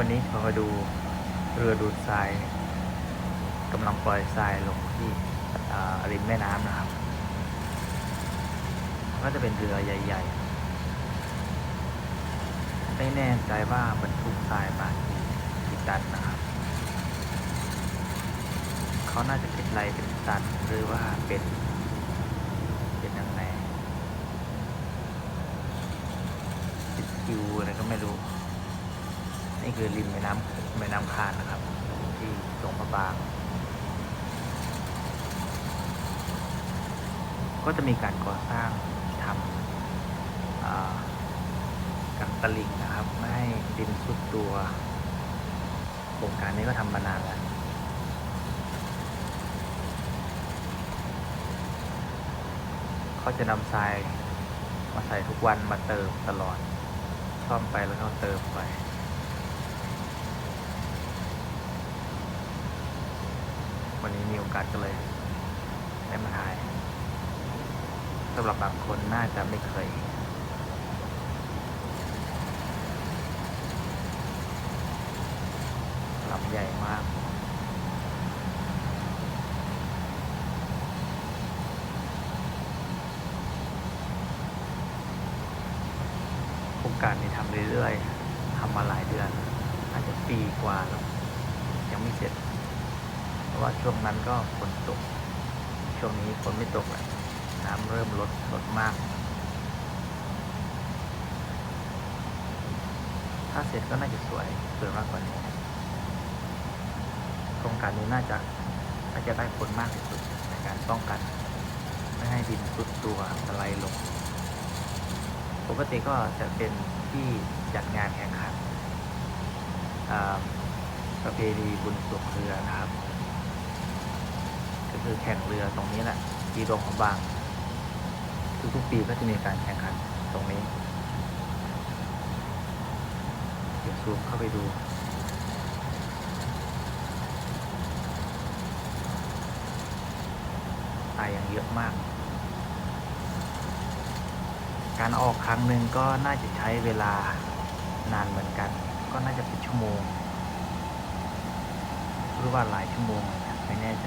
วันนี้เรามาดูเรือดูดทรายกำลังปล่อยทรายลงที่ริมแม่น้ำนะครับ ก็จะเป็นเรือใหญ่ ๆ ไม่แน่ใจว่าบรรทุกทรายมากี่กี่ตันนะครับ เขาน่าจะคิดไรเป็นตันหรือว่าเป็นเป็นยังไงเป็นคิวอะไรก็ไม่รู้ นี่คือริมแม่น้ำแม่น้ำคานนะครับ ที่หลวงพระบาง ก็จะมีการก่อสร้างทำกันตลิงนะครับ ไม่ให้ดินสุดตัวโครงการนี้ก็ทำมานานแล้วเขาจะนำทรายมาใส่ทุกวันมาเติมตลอดซ่อมไปแล้วก็เติมไป วันนี้มีโอกาสก็เลยได้มาถ่ายสำหรับบางคนน่าจะไม่เคยลำใหญ่มากโครงการนี้ทำเรื่อยๆทำมาหลายเดือน อาจจะปีกว่าแล้วยังไม่เสร็จะว่าช่วงนั้นก็ฝนตก ช่วงนี้ฝนไม่ตกแล้วน้ำเริ่มลดลดมาก ถ้าเสร็จก็น่าจะสวยสวยมากกว่านี้โครงการนี้น่าจะน่าจะได้ผลมากที่สุดในการป้องกัน ไม่ให้ดินสุดตัวสไลด์ลง ปกติก็จะเป็นที่จัดงานแข่งขันประเพณีบุญสวงเรือนะครับ คือแข่งเรือตรงนี้แหละที่ดงพระบาง ทุกๆปีก็จะมีการแข่งขันตรงนี้ เดี๋ยวซูมเข้าไปดูตายอย่างเยอะมาก การออกครั้งหนึ่งก็น่าจะใช้เวลานานเหมือนกัน ก็น่าจะเป็นชั่วโมง หรือว่าหลายชั่วโมงไม่แน่ใจ